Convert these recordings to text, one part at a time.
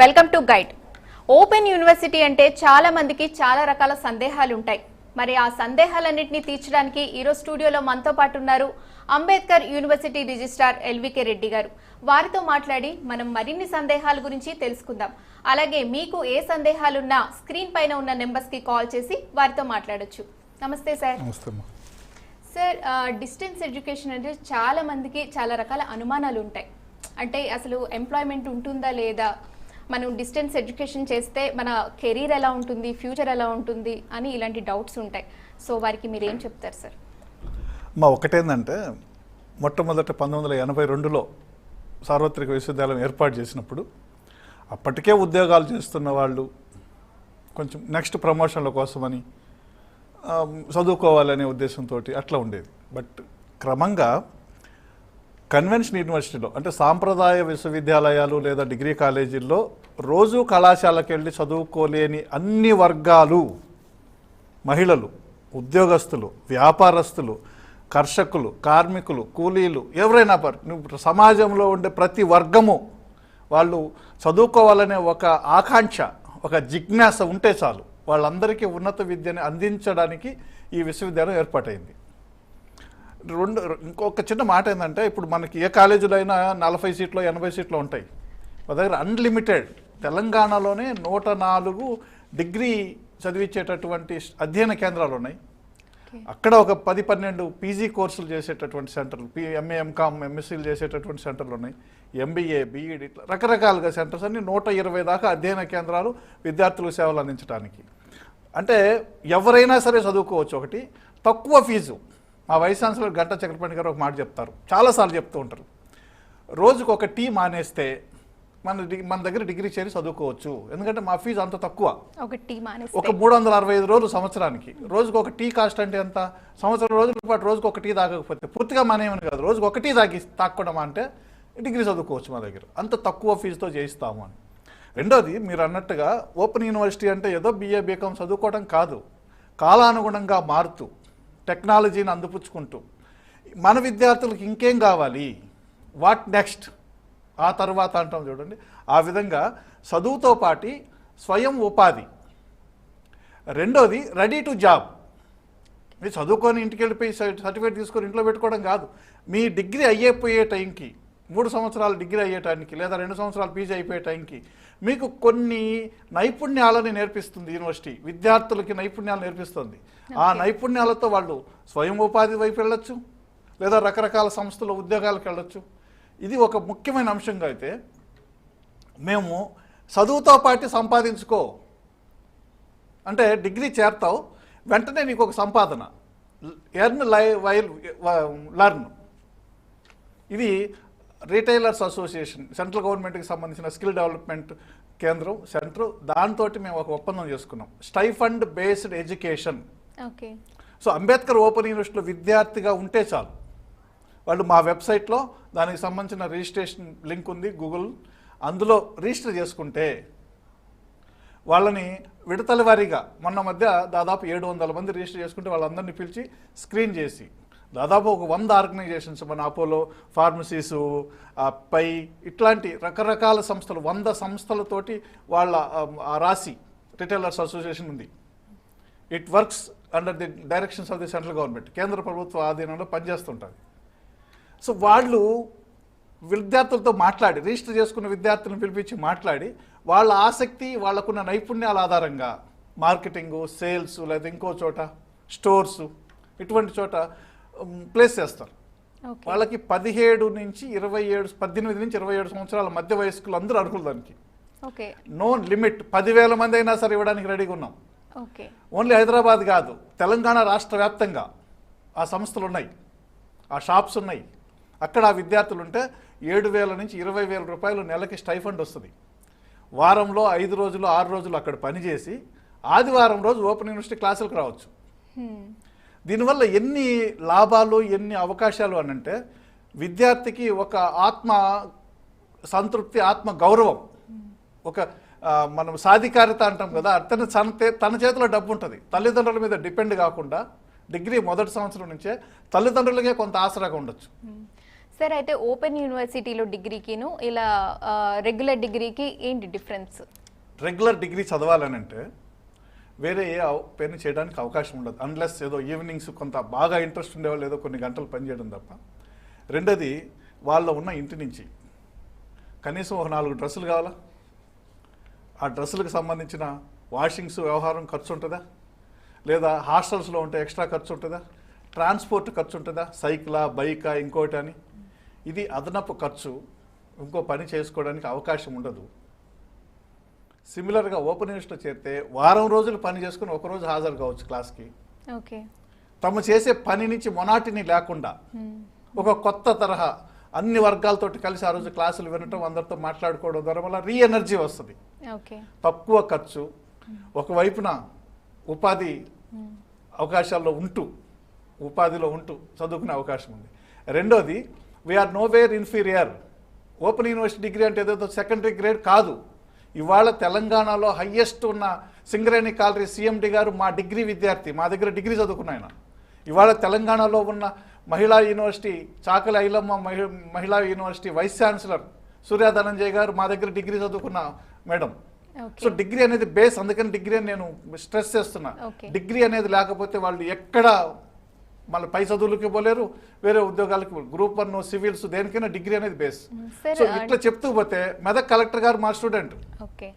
Welcome to guide. Open university అంటే చాలా మందికి చాలా రకాల సందేహాలు ఉంటాయి మరి ఆ సందేహాలన్నింటినీ తీర్చడానికి ఈరోజు స్టూడియోలో మనతో పాటు ఉన్నారు Ambedkar university registrar LVK Reddy garu. వారితో మాట్లాడి మనం మరిన్ని సందేహాల గురించి తెలుసుకుందాం. అలాగే మీకు ఏ సందేహాలున్నా స్క్రీన్ పైన ఉన్న నెంబర్స్కి కాల్ చేసి వారితో మాట్లాడొచ్చు. నమస్తే సార్. సార్ డిస్టెన్స్ ఎడ్యుకేషన్ అంటే చాలా మందికి చాలా రకాల అనుమానాలు ఉంటాయి అంటే అసలు ఎంప్లాయ్మెంట్ ఉంటుందా లేదా? మనం డిస్టెన్స్ ఎడ్యుకేషన్ చేస్తే మన కెరీర్ ఎలా ఉంటుంది ఫ్యూచర్ ఎలా ఉంటుంది అని ఇలాంటి డౌట్స్ ఉంటాయి. సో వారికి మీరు ఏం చెప్తారు సార్? మా ఒకటేందంటే మొట్టమొదట పంతొమ్మిది వందల ఎనభై రెండులో సార్వత్రిక విశ్వవిద్యాలయం ఏర్పాటు చేసినప్పుడు అప్పటికే ఉద్యోగాలు చేస్తున్న వాళ్ళు కొంచెం నెక్స్ట్ ప్రమోషన్ల కోసమని చదువుకోవాలనే ఉద్దేశంతో అట్లా ఉండేది. బట్ క్రమంగా కన్వెన్షన్ యూనివర్సిటీలో అంటే సాంప్రదాయ విశ్వవిద్యాలయాలు లేదా డిగ్రీ కాలేజీల్లో రోజు కళాశాలకు వెళ్ళి చదువుకోలేని అన్ని వర్గాలు మహిళలు ఉద్యోగస్తులు వ్యాపారస్తులు కర్షకులు కార్మికులు కూలీలు ఎవరైనా పర్ సమాజంలో ఉండే ప్రతి వర్గము వాళ్ళు చదువుకోవాలనే ఒక ఆకాంక్ష ఒక జిజ్ఞాస ఉంటే చాలు. వాళ్ళందరికీ ఉన్నత విద్యని అందించడానికి ఈ విశ్వవిద్యాలయం ఏర్పాటైంది. రెండు ఇంకొక చిన్న మాట ఏంటంటే ఇప్పుడు మనకి ఏ కాలేజీలో అయినా నలభై సీట్లు ఎనభై సీట్లు ఉంటాయి. మా దగ్గర అన్లిమిటెడ్ తెలంగాణలోనే నూట నాలుగు డిగ్రీ చదివించేటటువంటి అధ్యయన కేంద్రాలు ఉన్నాయి. అక్కడ ఒక పది పన్నెండు పీజీ కోర్సులు చేసేటటువంటి సెంటర్లు పి ఎంఏ ఎంకామ్ ఎంఎస్సీలు చేసేటటువంటి సెంటర్లు ఉన్నాయి. ఎంబీఏ బీఈడి ఇట్లా రకరకాలుగా సెంటర్స్ అన్ని నూట ఇరవై దాకా అధ్యయన కేంద్రాలు విద్యార్థులకు సేవలు అందించడానికి అంటే ఎవరైనా సరే చదువుకోవచ్చు ఒకటి. తక్కువ ఫీజు. మా వైస్ ఛాన్సలర్ గంటా చక్రపాణి గారు ఒక మాట చెప్తారు. చాలాసార్లు చెప్తూ ఉంటారు. రోజుకు ఒక టీ మానేస్తే మన డి- మన దగ్గర డిగ్రీ చేరి చదువుకోవచ్చు. ఎందుకంటే మా ఫీజు అంత తక్కువ. ఒక టీమ్ ఒక మూడు వందల అరవై ఐదు రోజులు సంవత్సరానికి. రోజుకు ఒక టీ కాస్ట్ అంటే ఎంత? సంవత్సరం రోజుల పాటు రోజుకు ఒక టీ తాగకపోతే పూర్తిగా మానేమని కాదు. రోజుకు ఒక టీ తాగి తాగడం అంటే డిగ్రీ చదువుకోవచ్చు మా దగ్గర. అంత తక్కువ ఫీజుతో చేయిస్తాము అని. రెండోది మీరు అన్నట్టుగా ఓపెన్ యూనివర్సిటీ అంటే ఏదో బీఏ బీకామ్ చదువుకోవడం కాదు. కాలానుగుణంగా మారుతూ టెక్నాలజీని అందిపుచ్చుకుంటూ మన విద్యార్థులకు ఇంకేం కావాలి? What next? ఆ తర్వాత అంటాం చూడండి. ఆ విధంగా చదువుతో పాటి స్వయం ఉపాధి. రెండోది రెడీ టు జాబ్ మీరు చదువుకొని ఇంటికి వెళ్ళిపోయి సర్టిఫికేట్ తీసుకొని ఇంట్లో పెట్టుకోవడం కాదు. మీ డిగ్రీ అయ్యేపోయే టైంకి మూడు సంవత్సరాలు డిగ్రీ అయ్యే టైంకి లేదా రెండు సంవత్సరాలు పీజీ అయిపోయే టైంకి మీకు కొన్ని నైపుణ్యాలని నేర్పిస్తుంది యూనివర్సిటీ. విద్యార్థులకి నైపుణ్యాలు నేర్పిస్తుంది. ఆ నైపుణ్యాలతో వాళ్ళు స్వయం ఉపాధి వైపు వెళ్ళొచ్చు లేదా రకరకాల సంస్థల ఉద్యోగాలకు వెళ్ళొచ్చు. ఇది ఒక ముఖ్యమైన అంశంగా అయితే మేము చదువుతో పాటు సంపాదించుకో. అంటే డిగ్రీ చేరతావు వెంటనే నీకు ఒక సంపాదన. Earn lie while learn. ఇది రీటైలర్స్ అసోసియేషన్ సెంట్రల్ గవర్నమెంట్కి సంబంధించిన స్కిల్ డెవలప్మెంట్ కేంద్రం సెంటర్ దాంతో మేము ఒక ఒప్పందం చేసుకున్నాం. Stipend based education. Okay. So Ambedkar open యూనివర్సిటీలో విద్యార్థిగా ఉంటే చాలు. వాళ్ళు మా వెబ్సైట్లో దానికి సంబంధించిన రిజిస్ట్రేషన్ లింక్ ఉంది గూగుల్. అందులో రిజిస్టర్ చేసుకుంటే వాళ్ళని విడతల వారీగా మొన్న మధ్య దాదాపు ఏడు వందల మంది రిజిస్టర్ చేసుకుంటే వాళ్ళందరినీ పిలిచి స్క్రీన్ చేసి దాదాపు ఒక వంద ఆర్గనైజేషన్స్ మన అపోలో ఫార్మసీసు పై ఇట్లాంటి రకరకాల సంస్థలు వంద సంస్థలతోటి వాళ్ళ రాసి రిటైలర్స్ అసోసియేషన్ ఉంది. It works under the directions of the central government కేంద్ర ప్రభుత్వ ఆధీనంలో పనిచేస్తుంటుంది. సో వాళ్ళు విద్యార్థులతో మాట్లాడి రిజిస్టర్ చేసుకున్న విద్యార్థులను పిలిపించి మాట్లాడి వాళ్ళ ఆసక్తి వాళ్ళకున్న నైపుణ్యాల ఆధారంగా మార్కెటింగు సేల్స్ లేదా ఇంకో చోట స్టోర్స్ ఇటువంటి చోట ప్లేస్ చేస్తారు. వాళ్ళకి పదిహేడు నుంచి ఇరవై ఏడు పద్దెనిమిది నుంచి ఇరవై ఏడు సంవత్సరాల మధ్య వయస్కులు అందరూ అర్హులు దానికి. ఓకే. No limit. పదివేల మంది అయినా సరే ఇవ్వడానికి రెడీగా ఉన్నాం. ఓన్లీ హైదరాబాద్ కాదు తెలంగాణ రాష్ట్ర వ్యాప్తంగా ఆ సంస్థలు ఉన్నాయి. ఆ షాప్స్ ఉన్నాయి. అక్కడ ఆ విద్యార్థులు ఉంటే ఏడు వేల నుంచి ఇరవై వేల రూపాయలు నెలకి స్టైఫండ్ వస్తుంది. వారంలో ఐదు రోజులు ఆరు రోజులు అక్కడ పనిచేసి ఆదివారం రోజు ఓపెన్ యూనివర్సిటీ క్లాసులకు రావచ్చు. దీనివల్ల ఎన్ని లాభాలు ఎన్ని అవకాశాలు అని అంటే విద్యార్థికి ఒక ఆత్మ సంతృప్తి ఆత్మ గౌరవం. ఒక మనం సాధికారిత అంటాం కదా తన తన తన చేతిలో డబ్బు ఉంటుంది తల్లిదండ్రుల మీద డిపెండ్ కాకుండా డిగ్రీ మొదటి సంవత్సరం నుంచే తల్లిదండ్రులకే కొంత ఆసరాగా ఉండొచ్చు. సార్ అయితే ఓపెన్ యూనివర్సిటీలో డిగ్రీకిను ఇలా రెగ్యులర్ డిగ్రీకి ఏంటి డిఫరెన్స్? రెగ్యులర్ డిగ్రీ చదవాలనంటే వేరే ఏ అవ- పని చేయడానికి అవకాశం ఉండదు. అన్లెస్ ఏదో ఈవినింగ్స్ కొంత బాగా ఇంట్రెస్ట్ ఉండేవాళ్ళు ఏదో కొన్ని గంటలు పనిచేయడం తప్ప. రెండోది వాళ్ళ ఉన్న ఇంటి నుంచి. కనీసం ఒక నాలుగు డ్రెస్సులు కావాలా? ఆ డ్రెస్సులకు సంబంధించిన వాషింగ్స్ వ్యవహారం ఖర్చు ఉంటుందా? లేదా హాస్టల్స్లో ఉంటే ఎక్స్ట్రా ఖర్చు ఉంటుందా? ట్రాన్స్పోర్ట్ ఖర్చు ఉంటుందా? సైకిలా బైకా ఇంకోటి అని? ఇది అదనపు ఖర్చు. ఇంకో పని చేసుకోవడానికి అవకాశం ఉండదు. సిమిలర్గా ఓపెన్ యూనివర్సిటీలో చేరితే వారం రోజులు పని చేసుకుని ఒక రోజు హాజరు కావచ్చు క్లాస్కి. ఓకే. తమ చేసే పని నుంచి మొనాటిని లేకుండా ఒక కొత్త తరహా అన్ని వర్గాలతోటి కలిసి ఆ రోజు క్లాసులు వినటం అందరితో మాట్లాడుకోవడం ద్వారా వల్ల రీ ఎనర్జీ వస్తుంది. తక్కువ ఖర్చు ఒకవైపున ఉపాధి అవకాశాల్లో ఉంటూ ఉపాధిలో ఉంటూ చదువుకునే అవకాశం ఉంది. రెండోది we're nowhere inferior open university degree అంటే ఏదో సెకండరీ గ్రేడ్ కాదు. ఇవాళ తెలంగాణలో హయ్యెస్ట్ ఉన్న సింగరేణి కాలరీ సిఎండి గారు మా డిగ్రీ విద్యార్థి మా దగ్గర డిగ్రీ చదువుకున్న ఆయన. ఇవాళ తెలంగాణలో ఉన్న మహిళా యూనివర్సిటీ చాకలి ఐలమ్మ మహి మహిళా university vice chancellor Surya Dhananjay garu మా దగ్గర డిగ్రీ చదువుకున్న మేడం. సో డిగ్రీ అనేది బేస్ అందుకని డిగ్రీ అని నేను స్ట్రెస్ చేస్తున్నా. డిగ్రీ అనేది లేకపోతే వాళ్ళు ఎక్కడ మళ్ళీ పై చదువులకి పోలేరు వేరే ఉద్యోగాలకి గ్రూప్ వన్ సివిల్స్ దేనికైనా డిగ్రీ అనేది బేస్ సో ఇట్లా చెప్తూ పోతే మెదక్ కలెక్టర్ గారు మా స్టూడెంట్. ఓకే.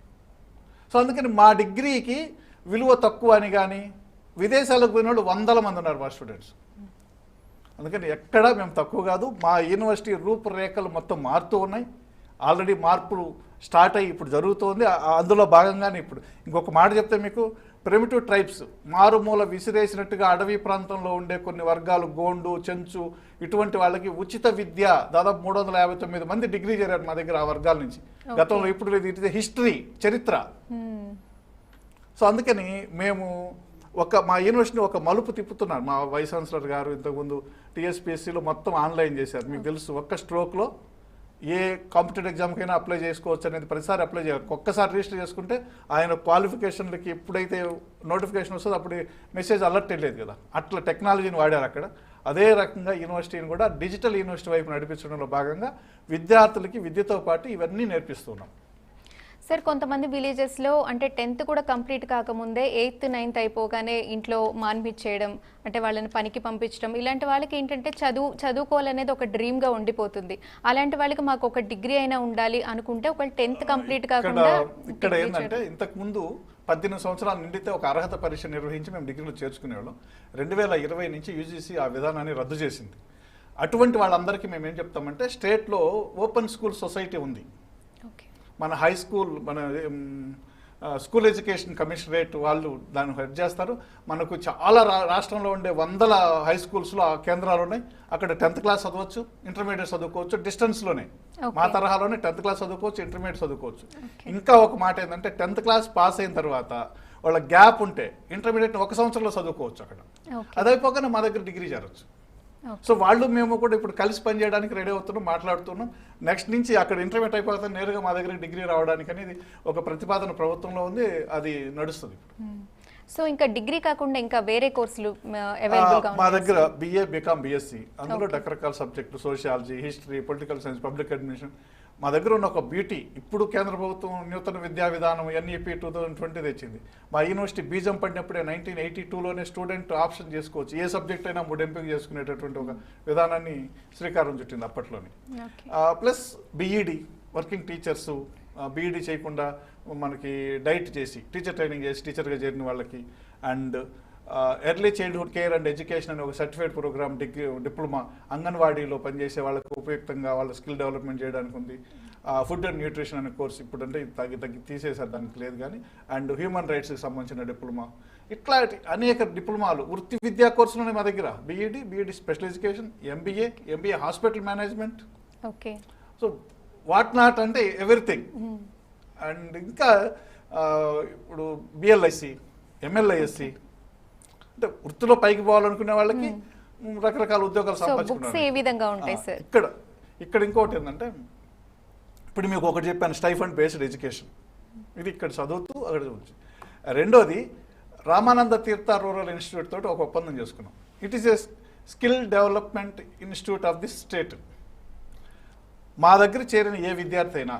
సో అందుకని మా డిగ్రీకి విలువ తక్కువ అని కానీ విదేశాలకు పోయిన వాళ్ళు వందల మంది ఉన్నారు మా స్టూడెంట్స్. అందుకని ఎక్కడా మేము తక్కువ కాదు మా యూనివర్సిటీ రూపురేఖలు మొత్తం మారుతూ ఉన్నాయి. ఆల్రెడీ మార్పులు స్టార్ట్ అయ్యి ఇప్పుడు జరుగుతోంది అందులో భాగంగానే ఇప్పుడు ఇంకొక మాట చెప్తే మీకు ప్రిమిటివ్ ట్రైబ్స్ మారుమూల విసిరేసినట్టుగా అడవి ప్రాంతంలో ఉండే కొన్ని వర్గాలు గోండు చెంచు ఇటువంటి వాళ్ళకి ఉచిత విద్య దాదాపు మూడు వందల యాభై తొమ్మిది మంది డిగ్రీ చేరారు మా దగ్గర ఆ వర్గాల నుంచి. గతంలో ఇప్పుడు లేదు ఇట్ ఇస్ హిస్టరీ చరిత్ర. సో అందుకని మేము ఒక మా యూనివర్సిటీ ఒక మలుపు తిప్పుతున్నారు. మా వైస్ ఛాన్సలర్ గారు ఇంతకుముందు టీఎస్పీఎస్సీలో మొత్తం ఆన్లైన్ చేశారు. మీకు తెలుసు ఒక్క స్ట్రోక్లో ఏ కాంపిటేటివ్ ఎగ్జామ్కైనా అప్లై చేసుకోవచ్చు అనేది ప్రతిసారి అప్లై చేయాలి. ఒక్కసారి రిజిస్టర్ చేసుకుంటే ఆయన క్వాలిఫికేషన్లకి ఎప్పుడైతే నోటిఫికేషన్ వస్తుందో అప్పుడు మెసేజ్ అలర్ట్ వెళ్ళేది కదా. అట్లా టెక్నాలజీని వాడారు అక్కడ. అదే రకంగా యూనివర్సిటీని కూడా డిజిటల్ యూనివర్సిటీ వైపు నడిపించడంలో భాగంగా విద్యార్థులకి విద్యతో పాటు ఇవన్నీ నేర్పిస్తున్నాం. సార్ కొంతమంది విలేజెస్లో అంటే టెన్త్ కూడా కంప్లీట్ కాకముందే ఎయిత్ నైన్త్ అయిపోగానే ఇంట్లో మాన్పించేయడం అంటే వాళ్ళని పనికి పంపించడం ఇలాంటి వాళ్ళకి ఏంటంటే చదువు చదువుకోవాలనేది ఒక డ్రీమ్గా ఉండిపోతుంది. అలాంటి వాళ్ళకి మాకు ఒక డిగ్రీ అయినా ఉండాలి అనుకుంటే ఒక టెన్త్ కంప్లీట్ కాకుండా ఇక్కడ ఏంటంటే ఇంతకు ముందు పద్దెనిమిది సంవత్సరాలు నిండితే ఒక అర్హత పరీక్ష నిర్వహించి మేము డిగ్రీలో చేర్చుకునేవాళ్ళం. రెండు వేల ఇరవై నుంచి యూజీసీ ఆ విధానాన్ని రద్దు చేసింది. అటువంటి వాళ్ళందరికీ మేము ఏం చెప్తామంటే స్టేట్లో ఓపెన్ స్కూల్ సొసైటీ ఉంది. మన హై స్కూల్ మన స్కూల్ ఎడ్యుకేషన్ కమిషనరేట్ వాళ్ళు దాన్ని హెడ్ చేస్తారు. మనకు చాలా రాష్ట్రంలో ఉండే వందల హై స్కూల్స్లో ఆ కేంద్రాలు ఉన్నాయి. అక్కడ టెన్త్ క్లాస్ చదవచ్చు ఇంటర్మీడియట్ చదువుకోవచ్చు డిస్టెన్స్లోనే. మా తరహాలోనే టెన్త్ క్లాస్ చదువుకోవచ్చు ఇంటర్మీడియట్ చదువుకోవచ్చు. ఇంకా ఒక మాట ఏంటంటే టెన్త్ క్లాస్ పాస్ అయిన తర్వాత వాళ్ళ గ్యాప్ ఉంటే ఇంటర్మీడియట్ ఒక సంవత్సరంలో చదువుకోవచ్చు అక్కడ. ఓకే అది అయిపోగానే మా దగ్గర డిగ్రీ చేరొచ్చు. సో వాళ్ళు మేము కూడా ఇప్పుడు కలిసి పనిచేయడానికి రెడీ అవుతున్నాం మాట్లాడుతున్నాం. నెక్స్ట్ నుంచి అక్కడ ఇంటర్మీడియట్ అయిపోతే నేరుగా మా దగ్గర డిగ్రీ రావడానికి అనేది ఒక ప్రతిపాదన ప్రభుత్వంలో ఉంది అది నడుస్తుంది. సో ఇంకా డిగ్రీ కాకుండా ఇంకా వేరే కోర్సులు మా దగ్గర బిఏ బీకామ్ బిఎస్సి అందులో. రకరకాల సబ్జెక్టులు sociology history political science public administration మా దగ్గర ఉన్న ఒక బ్యూటీ ఇప్పుడు కేంద్ర ప్రభుత్వం నూతన విద్యా విధానం ఎన్ఈపి టూ థౌజండ్ ట్వంటీ తెచ్చింది. మా యూనివర్సిటీ బీజం పడినప్పుడే నైన్టీన్ ఎయిటీ టూలోనే స్టూడెంట్ ఆప్షన్ చేసుకోవచ్చు. ఏ సబ్జెక్ట్ అయినా మూడు ఎంపిక చేసుకునేటటువంటి ఒక విధానాన్ని శ్రీకారం చుట్టింది అప్పట్లోనే. Plus BEd working teachers BEd చేయకుండా మనకి డైట్ చేసి టీచర్ ట్రైనింగ్ చేసి టీచర్గా చేరిన వాళ్ళకి and early childhood care and education అనే ఒక సర్టిఫైడ్ ప్రోగ్రామ్ డిగ్రీ డిప్లొమా అంగన్వాడీలో పనిచేసే వాళ్ళకు ఉపయుక్తంగా వాళ్ళ స్కిల్ డెవలప్మెంట్ చేయడానికి ఉంది. ఫుడ్ అండ్ న్యూట్రిషన్ అనే కోర్స్ ఇప్పుడు అంటే తగ్గి తగ్గి తీసేసారు దానికి లేదు కానీ. అండ్ హ్యూమన్ రైట్స్కి సంబంధించిన డిప్లొమా. ఇట్లాంటి అనేక డిప్లొమాలు వృత్తి విద్యా కోర్సులు ఉన్నాయి మా దగ్గర. BEd BEd special education MBA MBA hospital management okay. So what not అంటే ఎవ్రీథింగ్ మ్మ్. అండ్ ఇంకా ఇప్పుడు బిఎల్ఐసి ఎంఎల్ఐఎస్సి అంటే వృత్తిలో పైకి పోవాలనుకునే వాళ్ళకి మ్, రకరకాల ఉద్యోగాలు సంపాదించుకున్నారు ఇక్కడ ఇక్కడ ఇంకోటి ఏంటంటే ఇప్పుడు మీకు ఒకటి చెప్పాను స్టైఫండ్ బేస్డ్ ఎడ్యుకేషన్. ఇది ఇక్కడ చదువుతూ అక్కడ చదువుతూ రెండోది రామానంద తీర్థ రూరల్ ఇన్స్టిట్యూట్ తోటి ఒక ఒప్పందం చేసుకున్నాం. It is a skill development institute of the state మా దగ్గర చేరిన ఏ విద్యార్థి అయినా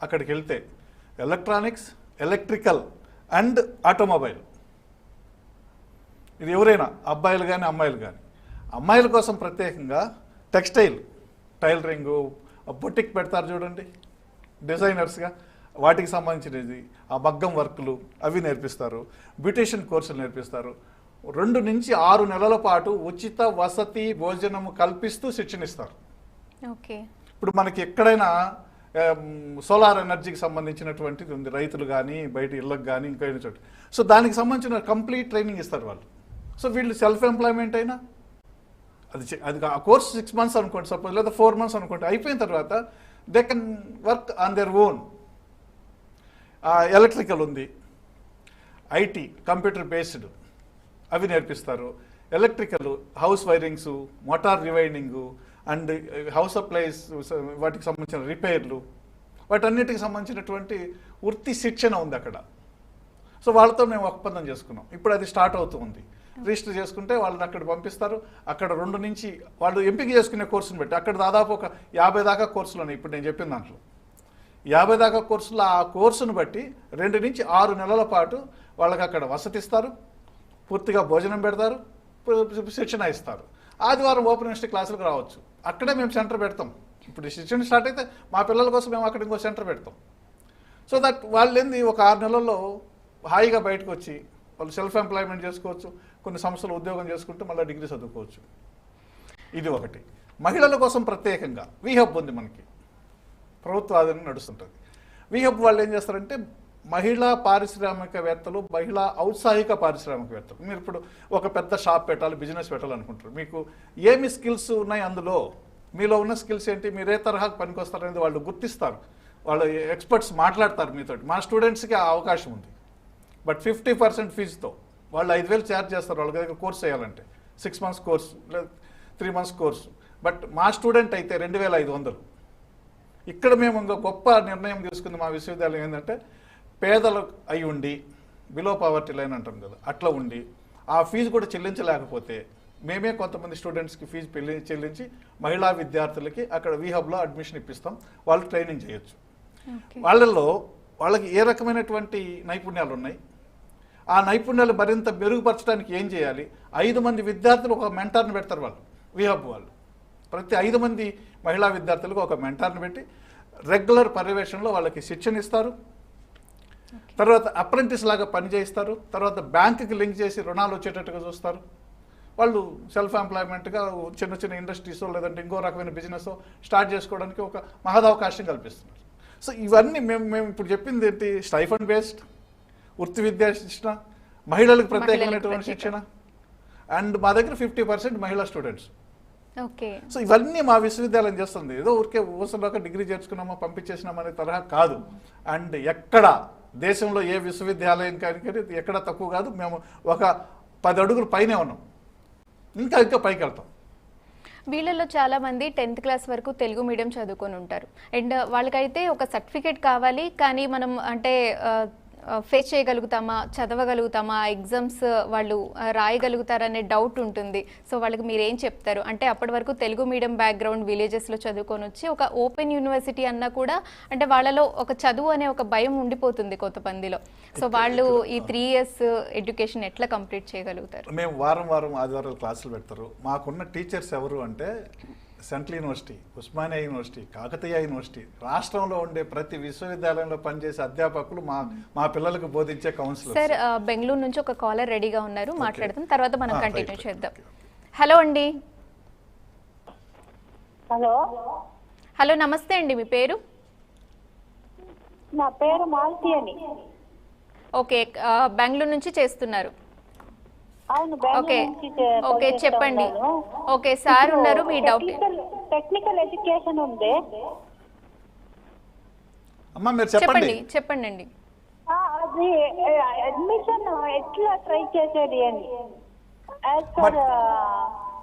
అక్కడికి వెళ్తే ఎలక్ట్రానిక్స్ ఎలక్ట్రికల్ అండ్ ఆటోమొబైల్ ఇది ఎవరైనా అబ్బాయిలు కానీ అమ్మాయిలు కానీ అమ్మాయిల కోసం ప్రత్యేకంగా టెక్స్టైల్ టైలరింగ్ బొటిక్ పెడతారు చూడండి. డిజైనర్స్గా వాటికి సంబంధించినది ఆ మగ్గం వర్క్లు అవి నేర్పిస్తారు బ్యూటిషియన్ కోర్సులు నేర్పిస్తారు. రెండు నుంచి ఆరు నెలల పాటు ఉచిత వసతి భోజనము కల్పిస్తూ శిక్షణ ఇస్తారు ఓకే. ఇప్పుడు మనకి ఎక్కడైనా సోలార్ ఎనర్జీకి సంబంధించినటువంటిది ఉంది. రైతులు కానీ బయట ఇళ్ళకి కానీ ఇంకా చోట. సో దానికి సంబంధించిన కంప్లీట్ ట్రైనింగ్ ఇస్తారు వాళ్ళు. సో వీళ్ళు సెల్ఫ్ ఎంప్లాయ్మెంట్ అయినా? అది అది ఆ కోర్స్ సిక్స్ మంత్స్ అనుకోండి సపోజ్ లేదా ఫోర్ మంత్స్ అనుకోండి అయిపోయిన తర్వాత they can work on their own electrical ఉంది ఐటీ కంప్యూటర్ బేస్డ్ అవి నేర్పిస్తారు. Electrical house wirings motor rewinding and house appliances వాటికి సంబంధించిన రిపేర్లు వాటన్నిటికి సంబంధించినటువంటి వృత్తి శిక్షణ ఉంది అక్కడ. సో వాళ్ళతో మేము ఒప్పందం చేసుకున్నాం. ఇప్పుడు అది స్టార్ట్ అవుతూ ఉంది. రిజిస్టర్ చేసుకుంటే వాళ్ళని అక్కడ పంపిస్తారు. అక్కడ రెండు నుంచి వాళ్ళు ఎంపిక చేసుకునే కోర్సును బట్టి అక్కడ దాదాపు ఒక యాభై దాకా కోర్సులు ఉన్నాయి ఇప్పుడు నేను చెప్పిన దాంట్లో. యాభై దాకా కోర్సులు ఆ కోర్సును బట్టి రెండు నుంచి ఆరు నెలల పాటు వాళ్ళకి అక్కడ వసతి ఇస్తారు పూర్తిగా భోజనం పెడతారు. శిక్షణ ఇస్తారు. ఆదివారం ఓపెన్ యూనివర్సిటీ క్లాసులకు రావచ్చు. అక్కడే మేము సెంటర్ పెడతాం. ఇప్పుడు శిక్షణ స్టార్ట్ అయితే మా పిల్లల కోసం మేము అక్కడ ఇంకో సెంటర్ పెడతాం. సో దట్ వాళ్ళు ఏంది ఒక ఆరు నెలల్లో హాయిగా బయటకు వచ్చి వాళ్ళు సెల్ఫ్ ఎంప్లాయ్మెంట్ చేసుకోవచ్చు. కొన్ని సంస్థలు ఉద్యోగం చేసుకుంటూ మళ్ళీ డిగ్రీ చదువుకోవచ్చు. ఇది ఒకటి. మహిళల కోసం ప్రత్యేకంగా వీహబ్ ఉంది మనకి. ప్రభుత్వ ఆధీనం నడుస్తుంటుంది. వీహబ్ వాళ్ళు ఏం చేస్తారంటే మహిళా పారిశ్రామికవేత్తలు మహిళా ఔత్సాహిక పారిశ్రామికవేత్తలు. మీరు ఇప్పుడు ఒక పెద్ద షాప్ పెట్టాలి బిజినెస్ పెట్టాలనుకుంటారు మీకు ఏమి స్కిల్స్ ఉన్నాయి అందులో? మీలో ఉన్న స్కిల్స్ ఏంటి? మీరు ఏ తరహాకు పనికొస్తారనేది వాళ్ళు గుర్తిస్తారు. వాళ్ళు ఎక్స్పర్ట్స్ మాట్లాడతారు మీతో మా స్టూడెంట్స్కి ఆ అవకాశం ఉంది. బట్ ఫిఫ్టీ పర్సెంట్ ఫీజుతో. వాళ్ళు ఐదు వేలు ఛార్జ్ చేస్తారు వాళ్ళ దగ్గర కోర్స్ చేయాలంటే. సిక్స్ మంత్స్ కోర్స్ లేదా త్రీ మంత్స్ కోర్స్ బట్ మా స్టూడెంట్ అయితే రెండు వేల ఐదు వందలు. ఇక్కడ మేము ఇంకో గొప్ప నిర్ణయం తీసుకుంది మా విశ్వవిద్యాలయం ఏంటంటే పేదలు అయి ఉండి బిలో పవర్టీ లైన్ అంటాం కదా అట్లా ఉండి ఆ ఫీజు కూడా చెల్లించలేకపోతే మేమే కొంతమంది స్టూడెంట్స్కి ఫీజు పెళ్ళి చెల్లించి మహిళా విద్యార్థులకి అక్కడ వీహబ్లో అడ్మిషన్ ఇప్పిస్తాం. వాళ్ళు ట్రైనింగ్ చేయొచ్చు. వాళ్ళల్లో వాళ్ళకి ఏ రకమైనటువంటి నైపుణ్యాలు ఉన్నాయి ఆ నైపుణ్యాలు మరింత మెరుగుపరచడానికి ఏం చేయాలి? ఐదు మంది విద్యార్థులు ఒక మెంటార్ని పెడతారు వాళ్ళు విహబ్ వాళ్ళు. ప్రతి ఐదు మంది మహిళా విద్యార్థులకు ఒక మెంటార్ని పెట్టి రెగ్యులర్ పర్యవేక్షణలో వాళ్ళకి శిక్షణ ఇస్తారు. తర్వాత అప్రెంటిస్ లాగా పని చేయిస్తారు. తర్వాత బ్యాంకుకి లింక్ చేసి రుణాలు వచ్చేటట్టుగా చూస్తారు. వాళ్ళు సెల్ఫ్ ఎంప్లాయ్మెంట్గా చిన్న చిన్న ఇండస్ట్రీస్ లేదంటే ఇంకో రకమైన బిజినెస్ స్టార్ట్ చేసుకోవడానికి ఒక మహదవకాశం కల్పిస్తున్నారు. సో ఇవన్నీ మేము మేము ఇప్పుడు చెప్పింది ఏంటి? Stipend based. వృత్తి విద్యా శిక్షణ మహిళలకు ప్రత్యేకమైనటువంటి ప్రత్యేక. శిక్షణ. అండ్ మా దగ్గర ఫిఫ్టీ పర్సెంట్ మహిళా స్టూడెంట్స్. ఓకే. సో ఇవన్నీ మా విశ్వవిద్యాలయం చేస్తుంది. ఏదో ఊరికే ఊసలోక డిగ్రీ చేర్చుకున్నామా పంపించేసినామా అనే తరహా కాదు. అండ్ ఎక్కడ దేశంలో ఏ విశ్వవిద్యాలయం కానీ కానీ ఎక్కడ తక్కువ కాదు. మేము ఒక పది అడుగులు పైనే ఉన్నాం. ఇంకా ఇంకా పైకి వెళ్తాం. వీళ్ళలో చాలా మంది టెన్త్ క్లాస్ వరకు తెలుగు మీడియం చదువుకొని ఉంటారు. అండ్ వాళ్ళకైతే ఒక సర్టిఫికేట్ కావాలి. కానీ మనం అంటే ఫేస్ చేయగలుగుతామా చదవగలుగుతామా ఎగ్జామ్స్ వాళ్ళు రాయగలుగుతారనే డౌట్ ఉంటుంది. సో వాళ్ళకి మీరు ఏం చెప్తారు? అంటే అప్పటి వరకు తెలుగు మీడియం బ్యాక్గ్రౌండ్ విలేజెస్లో చదువుకొని వచ్చి ఒక ఓపెన్ యూనివర్సిటీ అన్నా కూడా అంటే వాళ్ళలో ఒక చదువు అనే ఒక భయం ఉండిపోతుంది కొంతమందిలో. సో వాళ్ళు ఈ త్రీ ఇయర్స్ ఎడ్యుకేషన్ ఎట్లా కంప్లీట్ చేయగలుగుతారు? మేము వారం వారం ఆదివారాలు క్లాసులు పెడతారు. మాకున్న టీచర్స్ ఎవరు అంటే central university Osmania university Kakatiya university రాష్ట్రంలో ఉండే ప్రతి విశ్వవిద్యాలయంలో పనిచేసే అధ్యాపకులు మా మా పిల్లలకు బోధించే కౌన్సిలర్ సార్ బెంగళూరు నుంచి ఒక కాలర్ రెడీగా ఉన్నారు. మాట్లాడదాం. తర్వాత మనం కంటిన్యూ చేద్దాం. హలో అండి. హలో. హలో నమస్తే అండి. మీ పేరు? నా పేరు మాలతి అని. ఓకే బెంగళూరు నుంచి చేస్తున్నారు. ఓకే. ఓకే చెప్పండి. ఓకే సార్ ఉన్నారు మీ డౌట్ టెక్నికల్ ఎడ్యుకేషన్ ఉంది? అమ్మ మీరు చెప్పండి. చెప్పండి చెప్పండి అండి ఆ, అది అడ్మిషన్ ఎట్లా ట్రై చేసేది అని? యాజ్ పర్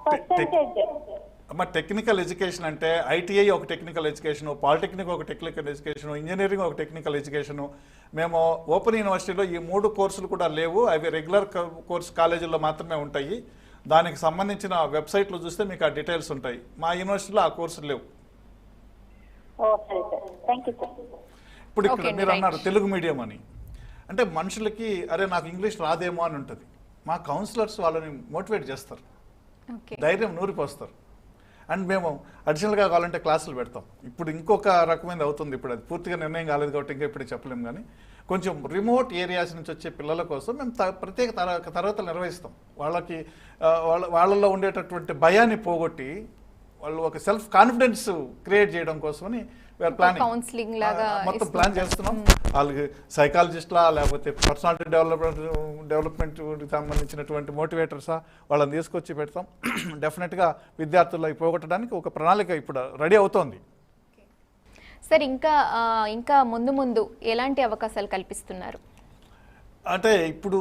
పర్సంటేజ్ అమ్మ టెక్నికల్ ఎడ్యుకేషన్ అంటే ఐటీఐ ఒక టెక్నికల్ ఎడ్యుకేషన్ పాలిటెక్నిక్ ఒక టెక్నికల్ ఎడ్యుకేషన్ ఇంజనీరింగ్ ఒక టెక్నికల్ ఎడ్యుకేషన్ మేము ఓపెన్ యూనివర్సిటీలో ఈ మూడు కోర్సులు కూడా లేవు. అవి రెగ్యులర్ కోర్స్ కాలేజీల్లో మాత్రమే ఉంటాయి. దానికి సంబంధించిన వెబ్సైట్లో చూస్తే మీకు ఆ డీటెయిల్స్ ఉంటాయి. మా యూనివర్సిటీలో ఆ కోర్సులు లేవు. ఇప్పుడు ఇక్కడ మీరు. అన్నారు తెలుగు మీడియం అని. అంటే మనుషులకి అరే నాకు ఇంగ్లీష్ రాదేమో అని ఉంటుంది. మా కౌన్సిలర్స్ వాళ్ళని మోటివేట్ చేస్తారు. ఓకే. ధైర్యం నూరిపోస్తారు. అండ్ మేము అడిషనల్గా కావాలంటే క్లాసులు పెడతాం. ఇప్పుడు ఇంకొక రకమైనది అవుతుంది. ఇప్పుడు అది పూర్తిగా నిర్ణయం కాలేదు కాబట్టి ఇంకా ఇప్పుడు చెప్పలేము కానీ కొంచెం రిమోట్ ఏరియాస్ నుంచి వచ్చే పిల్లల కోసం మేము ప్రత్యేక తర తరగతులు నిర్వహిస్తాం. వాళ్ళకి వాళ్ళ వాళ్ళల్లో ఉండేటటువంటి భయాన్ని పోగొట్టి వాళ్ళు ఒక సెల్ఫ్ కాన్ఫిడెన్స్ క్రియేట్ చేయడం కోసమని counselling లాగా మొత్తం ప్లాన్ చేస్తున్నాం. వాళ్ళకి సైకాలజిస్ట్లా లేకపోతే పర్సనాలిటీ డెవలప్మెంట్ డెవలప్మెంట్ సంబంధించినటువంటి మోటివేటర్సా వాళ్ళని తీసుకొచ్చి పెడతాం. డెఫినెట్గా విద్యార్థుల్లో పోగొట్టడానికి ఒక ప్రణాళిక ఇప్పుడు రెడీ అవుతోంది. సార్ ఇంకా ఇంకా ముందు ముందు ఎలాంటి అవకాశాలు కల్పిస్తున్నారు? అంటే ఇప్పుడు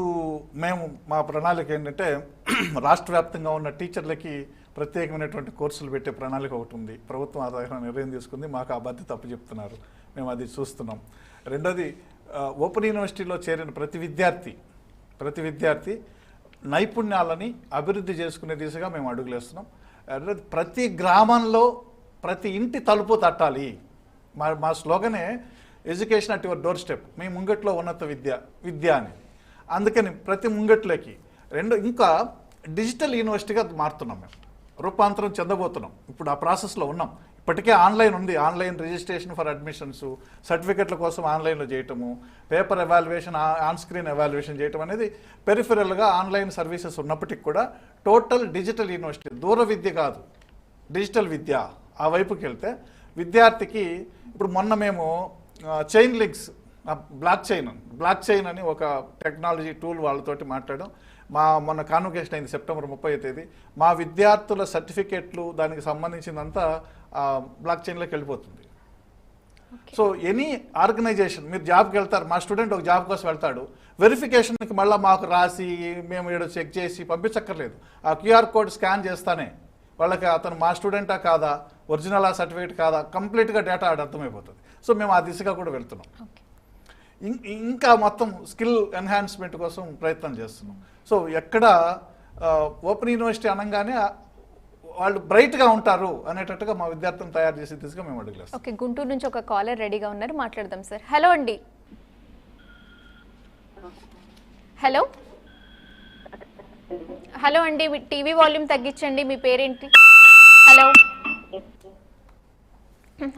మేము మా ప్రణాళిక ఏంటంటే రాష్ట్ర వ్యాప్తంగా ఉన్న టీచర్లకి ప్రత్యేకమైనటువంటి కోర్సులు పెట్టే ప్రణాళిక ఒకటి ఉంది. ప్రభుత్వం ఆ దగ్గర నిర్ణయం తీసుకుంది. మాకు ఆ బాధ్యత తప్పు చెప్తున్నారు మేము అది చూస్తున్నాం. రెండోది ఓపెన్ యూనివర్సిటీలో చేరిన ప్రతి విద్యార్థి ప్రతి విద్యార్థి నైపుణ్యాలని అభివృద్ధి చేసుకునే దిశగా మేము అడుగులేస్తున్నాం. రెండోది ప్రతి గ్రామంలో ప్రతి ఇంటి తలుపు తట్టాలి. మా మా స్లోగనే education at your doorstep మీ ముంగట్లో ఉన్నత విద్య విద్య అని. అందుకని ప్రతి ముంగట్లోకి. రెండు ఇంకా డిజిటల్ యూనివర్సిటీగా మారుతున్నాం మేము. రూపాంతరం చెందబోతున్నాం. ఇప్పుడు ఆ ప్రాసెస్లో ఉన్నాం. ఇప్పటికే ఆన్లైన్ ఉంది. ఆన్లైన్ రిజిస్ట్రేషన్ ఫర్ అడ్మిషన్స్ సర్టిఫికెట్ల కోసం ఆన్లైన్లో చేయటము paper evaluation on screen evaluation చేయటం అనేది పెరిఫెరల్గా ఆన్లైన్ సర్వీసెస్ ఉన్నప్పటికీ కూడా టోటల్ డిజిటల్ యూనివర్సిటీ దూర విద్య కాదు. డిజిటల్ విద్య ఆ వైపుకి వెళ్తే విద్యార్థికి ఇప్పుడు మొన్న మేము chain links block chain block chain అని ఒక టెక్నాలజీ టూల్ వాళ్ళతోటి మాట్లాడడం మా మొన్న కాన్వకేషన్ అయింది సెప్టెంబర్ ముప్పై తేదీ. మా విద్యార్థుల సర్టిఫికెట్లు దానికి సంబంధించిందంతా బ్లాక్ చైన్లోకి వెళ్ళిపోతుంది. సో ఎనీ ఆర్గనైజేషన్ మీరు జాబ్కి వెళ్తారు మా స్టూడెంట్ ఒక జాబ్ కోసం వెళ్తాడు వెరిఫికేషన్కి మళ్ళీ మాకు రాసి మేము ఏడో చెక్ చేసి పంపించక్కర్లేదు. ఆ క్యూఆర్ కోడ్ స్కాన్ చేస్తానే. వాళ్ళకి అతను మా స్టూడెంటా కాదా ఒరిజినల్ ఆ సర్టిఫికేట్ కాదా కంప్లీట్గా డేటా అర్థమైపోతుంది. సో మేము ఆ దిశగా కూడా వెళ్తున్నాం. ఇంకా మొత్తం స్కిల్ ఎన్హాన్స్మెంట్ కోసం ప్రయత్నం చేస్తున్నాం. సో ఎక్కడ ఓపెన్ యూనివర్సిటీ అనగానే వాళ్ళు బ్రైట్గా ఉంటారు అనేటట్టుగా మా విద్యార్థులను తయారు చేసే దిశగా మేము అడగలేదు ఓకే గుంటూరు నుంచి ఒక కాలర్ రెడీగా ఉన్నారు. మాట్లాడదాం సార్. హలో అండి. హలో. హలో అండి టీవీ వాల్యూమ్ తగ్గించండి. మీ పేరేంటి? హలో.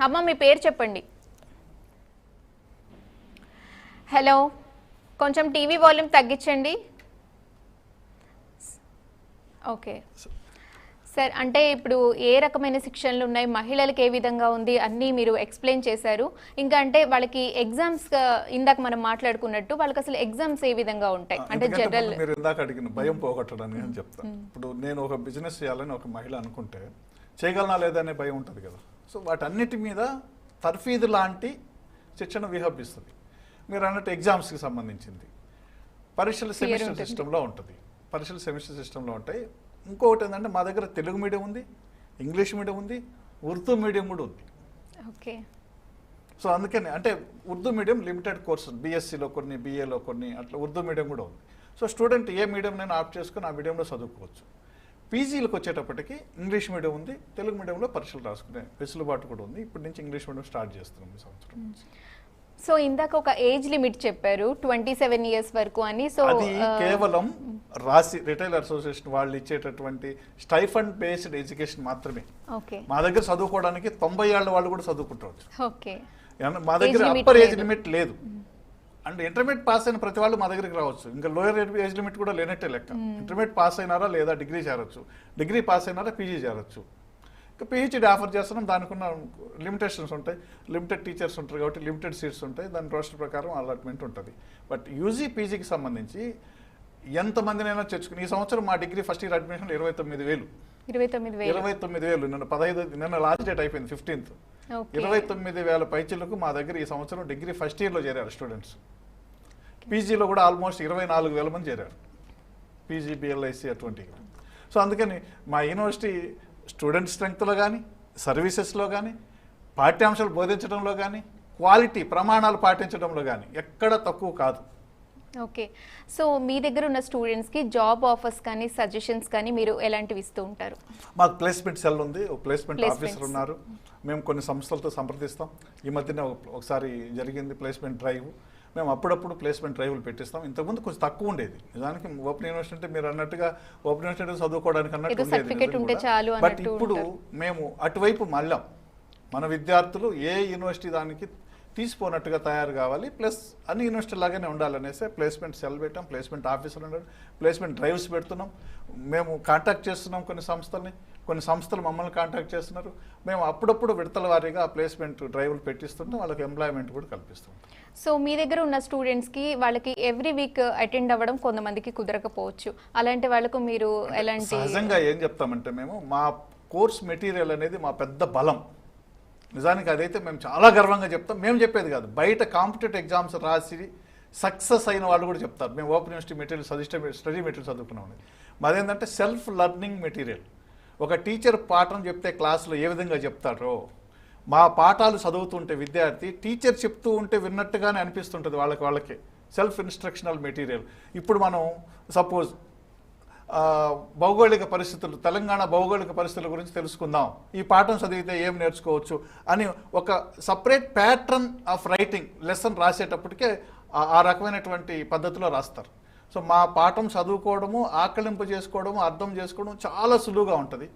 అమ్మ మీ పేరు చెప్పండి. హలో కొంచెం టీవీ వాల్యూమ్ తగ్గించండి. ఓకే. సార్ అంటే ఇప్పుడు ఏ రకమైన శిక్షణలు ఉన్నాయి? మహిళలకు ఏ విధంగా ఉంది? అన్నీ మీరు ఎక్స్ప్లెయిన్ చేశారు. ఇంకా అంటే వాళ్ళకి ఎగ్జామ్స్ ఇందాక మనం మాట్లాడుకున్నట్టు వాళ్ళకి అసలు ఎగ్జామ్స్ ఏ విధంగా ఉంటాయి? అంటే జనరల్ మీరు ఇందాక అడిగిన భయం పోగొట్టడానికి అని చెప్తాను ఇప్పుడు నేను ఒక బిజినెస్ చేయాలని ఒక మహిళ అనుకుంటే చేయగలనా లేదనే భయం ఉంటుంది కదా. సో వాటన్నిటి మీద తర్ఫీదు లాంటి శిక్షణ విహబ్బిస్తుంది. మీరు అన్నట్టు ఎగ్జామ్స్కి సంబంధించింది. పరీక్షలు సెమిస్టర్. సిస్టంలో ఉంటుంది. పరీక్షలు సెమిస్టర్ సిస్టంలో ఉంటాయి. ఇంకొకటి ఏంటంటే మా దగ్గర తెలుగు మీడియం ఉంది ఇంగ్లీష్ మీడియం ఉంది ఉర్దూ మీడియం కూడా ఉంది. ఓకే. సో అందుకని అంటే ఉర్దూ మీడియం లిమిటెడ్ కోర్సెస్ బీఎస్సీలో కొన్ని బీఏలో కొన్ని అట్లా ఉర్దూ మీడియం కూడా ఉంది. సో స్టూడెంట్ ఏ మీడియం నేను ఆప్ట్ చేసుకుని ఆ మీడియంలో చదువుకోవచ్చు. పీజీలకు వచ్చేటప్పటికి ఇంగ్లీష్ మీడియం ఉంది తెలుగు మీడియంలో పరీక్షలు రాసుకునే వెసులుబాటు కూడా ఉంది. ఇప్పటి నుంచి ఇంగ్లీష్ మీడియం స్టార్ట్ చేస్తున్నాం ఈ సంవత్సరం. సో ఇందాక ఒక ఏజ్ లిమిట్ చెప్పారు ట్వంటీ సెవెన్ ఇయర్స్ వరకు అని. సో అది కేవలం రాసి రిటైల్ అసోసియేషన్ వాళ్ళు ఇచ్చేటటువంటి స్టైఫండ్ బేస్డ్ ఎడ్యుకేషన్ మాత్రమే. ఓకే. మా దగ్గర చదువుకోవడానికి తొంభై ఏళ్ళ వాళ్ళు కూడా చదువుకుంటారు ఓకే. మా దగ్గర అప్పర్ ఏజ్. లిమిట్ లేదు. అండ్ ఇంటర్మీడియట్ పాస్ అయిన ప్రతి వాళ్ళు మా దగ్గరికి రావచ్చు. ఇంకా లోయర్ ఏజ్ లిమిట్ కూడా లేనట్టే లెక్క. ఇంటర్మీడియట్ పాస్ అయినారా లేదా డిగ్రీ చేరొచ్చు. డిగ్రీ పాస్ అయినారా పీజీ చేరొచ్చు. పిహెచ్డి ఆఫర్ చేస్తున్నాం. దానికి ఉన్న లిమిటేషన్స్ ఉంటాయి. లిమిటెడ్ టీచర్స్ ఉంటారు కాబట్టి లిమిటెడ్ సీట్స్ ఉంటాయి. దాని రోస్టర్ ప్రకారం అలాట్మెంట్ ఉంటుంది. బట్ యూజీ పీజీకి సంబంధించి ఎంతమందినైనా చేర్చుకుని ఈ సంవత్సరం మా డిగ్రీ ఫస్ట్ ఇయర్ అడ్మిషన్ ఇరవై తొమ్మిది వేలు. ఇరవై తొమ్మిది వేలు. నిన్న పదహైదు నిన్న లాస్ట్ డేట్ అయిపోయింది ఫిఫ్టీన్త్ ఇరవై తొమ్మిది వేల పైచిలకు మా దగ్గర ఈ సంవత్సరం డిగ్రీ ఫస్ట్ ఇయర్లో చేరారు స్టూడెంట్స్ పీజీలో కూడా ఆల్మోస్ట్ ఇరవై నాలుగు వేల మంది చేరారు. పీజీ బిఎల్ఐసి అటువంటి సో అందుకని మా యూనివర్సిటీ స్టూడెంట్ స్ట్రెంగ్త్లో కానీ సర్వీసెస్లో కానీ పాఠ్యాంశాలు బోధించడంలో కానీ క్వాలిటీ ప్రమాణాలు పాటించడంలో కానీ ఎక్కడ తక్కువ కాదు. ఓకే. సో మీ దగ్గర ఉన్న స్టూడెంట్స్కి జాబ్ ఆఫర్స్ కానీ సజెషన్స్ కానీ మీరు ఎలాంటివి ఇస్తూ ఉంటారు? మాకు ప్లేస్మెంట్ సెల్ ఉంది. ప్లేస్మెంట్. ఆఫీసర్ ఉన్నారు. మేము కొన్ని సంస్థలతో సంప్రదిస్తాం. ఈ మధ్యన ఒక- ఒకసారి జరిగింది ప్లేస్మెంట్ డ్రైవ్. మేము అప్పుడప్పుడు ప్లేస్మెంట్ డ్రైవ్లు పెట్టిస్తాం. ఇంతకుముందు కొంచెం తక్కువ ఉండేది. నిజానికి ఓపెన్ యూనివర్సిటీ అంటే మీరు అన్నట్టుగా ఓపెన్ యూనివర్సిటీ చదువుకోవడానికి అన్నట్టు బట్ ఇప్పుడు. మేము అటువైపు మళ్ళాం. మన విద్యార్థులు ఏ యూనివర్సిటీ దానికి తీసిపోనట్టుగా తయారు కావాలి. ప్లస్ అన్ని యూనివర్సిటీ లాగానే ఉండాలనేసి ప్లేస్మెంట్ సెల్ పెట్టాం ప్లేస్మెంట్ ఆఫీసర్ ఉన్నాడు ప్లేస్మెంట్ డ్రైవ్స్ పెడుతున్నాం. మేము కాంటాక్ట్ చేస్తున్నాం కొన్ని సంస్థల్ని కొన్ని సంస్థలు మమ్మల్ని కాంటాక్ట్ చేస్తున్నారు. మేము అప్పుడప్పుడు విడతల వారీగా ఆ ప్లేస్మెంట్ డ్రైవ్లు పెట్టిస్తుంటాం వాళ్ళకి ఎంప్లాయ్మెంట్ కూడా కల్పిస్తుంటాం సో మీ దగ్గర ఉన్న స్టూడెంట్స్కి వాళ్ళకి ఎవ్రీ వీక్ అటెండ్ అవ్వడం కొంతమందికి కుదరకపోవచ్చు. అలాంటి వాళ్ళకు మీరు ఎలాంటి సహజంగా ఏం చెప్తామంటే మేము మా కోర్స్ మెటీరియల్ అనేది మా పెద్ద బలం. నిజానికి అదైతే మేము చాలా గర్వంగా చెప్తాం. మేము చెప్పేది కాదు. బయట కాంపిటేటివ్ ఎగ్జామ్స్ రాసి సక్సెస్ అయిన వాళ్ళు కూడా చెప్తారు. మేము open university material suggest study material చదువుకున్నాం మాదేంటంటే సెల్ఫ్ లెర్నింగ్ మెటీరియల్. ఒక టీచర్ పాఠం చెప్తే క్లాసులో ఏ విధంగా చెప్తారో. మా పాఠాలు చదువుతుంటే విద్యార్థి టీచర్ చెప్తూ ఉంటే విన్నట్టుగానే అనిపిస్తుంటుంది వాళ్ళకి వాళ్ళకి. Self instructional material. ఇప్పుడు మనం సపోజ్ భౌగోళిక పరిస్థితులు తెలంగాణ భౌగోళిక పరిస్థితుల గురించి తెలుసుకుందాం. ఈ పాఠం చదివితే ఏం నేర్చుకోవచ్చు అని ఒక separate pattern of writing lesson రాసేటప్పటికే ఆ- ఆ రకమైనటువంటి పద్ధతిలో రాస్తారు. సో మా పాఠం చదువుకోవడము ఆకలింపు చేసుకోవడము అర్థం చేసుకోవడం చాలా సులువుగా ఉంటుంది.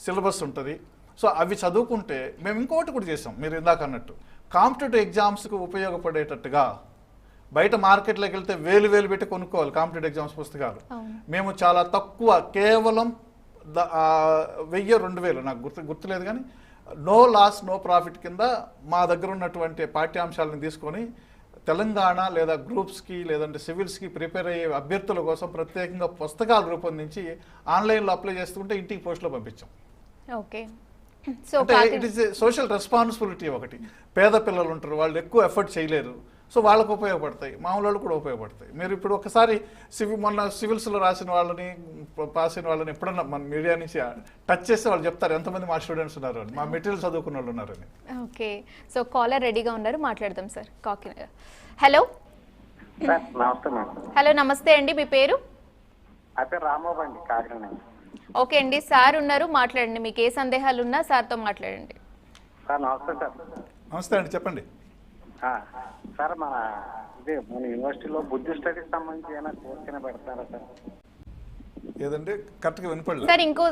సిలబస్ ఉంటుంది. సో అవి చదువుకుంటే మేము ఇంకోటి కూడా చేసాం మీరు ఇందాక అన్నట్టు. కాంపిటేటివ్ ఎగ్జామ్స్కు ఉపయోగపడేటట్టుగా బయట మార్కెట్లోకి వెళ్తే వేలు వేలు పెట్టి కొనుక్కోవాలి కాంపిటేటివ్ ఎగ్జామ్స్ పుస్తకాలు. మేము చాలా తక్కువ కేవలం వెయ్యి రెండు వేలు. నాకు గుర్తు గుర్తులేదు కానీ నో లాస్ నో ప్రాఫిట్ కింద మా దగ్గర ఉన్నటువంటి పాఠ్యాంశాలను తీసుకొని తెలంగాణ లేదా గ్రూప్స్కి లేదంటే సివిల్స్కి ప్రిపేర్ అయ్యే అభ్యర్థుల కోసం ప్రత్యేకంగా పుస్తకాలు రూపొందించి ఆన్లైన్లో అప్లై చేస్తుంటే ఇంటికి పోస్ట్లో పంపించాం. ఓకే. సో అంటే ఇట్ ఈస్ సోషల్ రెస్పాన్సిబిలిటీ ఒకటి. పేద పిల్లలు ఉంటారు వాళ్ళు ఎక్కువ ఎఫర్ట్ చేయలేరు. సో వాళ్ళకు ఉపయోగపడతాయి. మామూలు వాళ్ళు కూడా ఉపయోగపడతాయి. మీరు ఇప్పుడు ఒకసారి సివి మొన్న సివిల్స్లో రాసిన వాళ్ళని పాస్ అయిన వాళ్ళని ఎప్పుడన్నా మన మీడియా నుంచి టచ్ చేస్తే వాళ్ళు చెప్తారు ఎంతమంది మా స్టూడెంట్స్ ఉన్నారు అని. మా మెటీరియల్ చదువుకున్న వాళ్ళు ఉన్నారని ఓకే. సో కాలర్ రెడీగా ఉన్నారు మాట్లాడదాం సార్. కాకినగర్ హలో? హలో నమస్తే అండి. మీ పేరు? అండి కాకినాడ. ఓకే అండి. సార్ ఉన్నారు మాట్లాడండి. మీకు ఏ సందేహాలు ఉన్నా సార్తో మాట్లాడండి. సార్. నమస్తే అండి చెప్పండి. ఆ, సార్ మన ఇది మన యూనివర్సిటీలో బుద్ధి స్టడీస్ సంబంధించి ఏమైనా కోర్స్ అయినా పెడతారా సార్? ఏదంటే కరెక్ట్గా వినపడలేదు. సార్ ఇంకో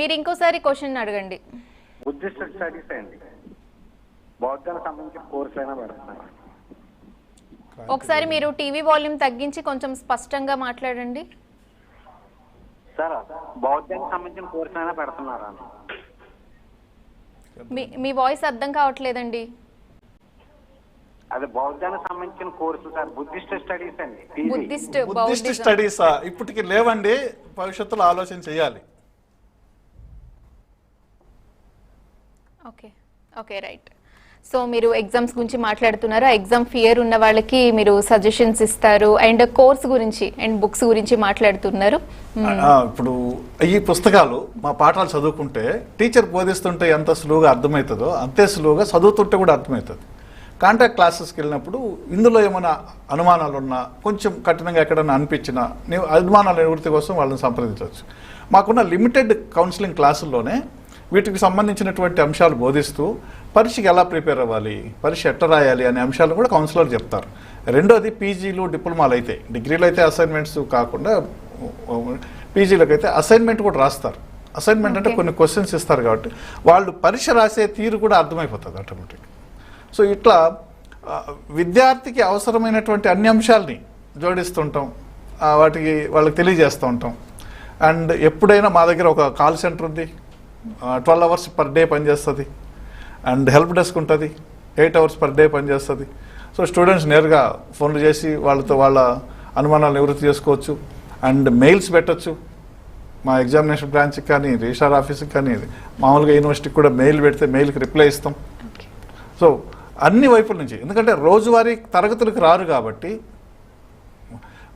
మీరు ఇంకోసారి క్వశ్చన్ అడగండి. బుద్ధిస్ట్ స్టడీస్ అండి. బౌద్ధానికి సంబంధించిన కోర్స్ అయినా పెడతారా? ఒకసారి మీరు టీవీ వాల్యూమ్ తగ్గించి కొంచెం స్పష్టంగా మాట్లాడండి. సార్ బౌద్ధానికి సంబంధించిన కోర్స్ అయినా పెడుతున్నారా? మీ వాయిస్ అర్థం కావట్లేదండి. అది బౌద్ధానికి సంబంధించిన కోర్సు సార్. బుద్ధిస్ట్ స్టడీస్ అండి. బుద్ధిస్ట్ స్టడీసా? ఇప్పటికి లేవండి భవిష్యత్తులో ఆలోచన చేయాలి. Okay okay right. సో మీరు ఎగ్జామ్స్ గురించి మాట్లాడుతున్నారు. ఆ ఎగ్జామ్ ఫియర్ ఉన్న వాళ్ళకి మీరు సజెషన్స్ ఇస్తారు. అండ్ కోర్స్ గురించి అండ్ బుక్స్ గురించి మాట్లాడుతున్నారు. ఆ, ఇప్పుడు ఈ పుస్తకాలు మా పాఠాలు చదువుకుంటే టీచర్ బోధిస్తుంటే ఎంత సులువుగా అర్థమవుతుందో అంతే సులువుగా చదువుతుంటే కూడా అర్థమవుతుంది. కాంటాక్ట్ క్లాసెస్కి వెళ్ళినప్పుడు ఇందులో ఏమైనా అనుమానాలు ఉన్నా కొంచెం కఠినంగా ఎక్కడైనా అనిపించినా నీవు అనుమానాల నివృత్తి కోసం వాళ్ళని సంప్రదించవచ్చు. మాకున్న లిమిటెడ్ కౌన్సిలింగ్ క్లాసుల్లోనే వీటికి సంబంధించినటువంటి అంశాలు బోధిస్తూ పరీక్షకి ఎలా ప్రిపేర్ అవ్వాలి పరీక్ష ఎట్లా రాయాలి అనే అంశాలు కూడా కౌన్సిలర్ చెప్తారు. రెండోది పీజీలు డిప్లొమాలు అయితే డిగ్రీలు అయితే అసైన్మెంట్స్ కాకుండా పీజీలకు అయితే అసైన్మెంట్ కూడా రాస్తారు. అసైన్మెంట్ అంటే. కొన్ని క్వశ్చన్స్ ఇస్తారు కాబట్టి వాళ్ళు పరీక్ష రాసే తీరు కూడా అర్థమైపోతుంది ఆటోమేటిక్ సో ఇట్లా విద్యార్థికి అవసరమైనటువంటి అన్ని అంశాలని జోడిస్తుంటాం. వాటికి వాళ్ళకి తెలియజేస్తూ ఉంటాం. అండ్ ఎప్పుడైనా మా దగ్గర ఒక కాల్ సెంటర్ ఉంది. ట్వెల్వ్ అవర్స్ పర్ డే పనిచేస్తుంది. అండ్ హెల్ప్ డెస్క్ ఉంటుంది. ఎయిట్ అవర్స్ పర్ డే పనిచేస్తుంది. సో స్టూడెంట్స్ నేరుగా ఫోన్లు చేసి వాళ్ళతో వాళ్ళ అనుమానాలు నివృత్తి చేసుకోవచ్చు. అండ్ మెయిల్స్ పెట్టొచ్చు. మా ఎగ్జామినేషన్ బ్రాంచ్కి కానీ రిజిస్టార్ ఆఫీస్కి కానీ మామూలుగా యూనివర్సిటీకి కూడా మెయిల్ పెడితే మెయిల్కి రిప్లై ఇస్తాం. సో అన్ని వైపుల నుంచి. ఎందుకంటే రోజువారీ తరగతులకు రారు కాబట్టి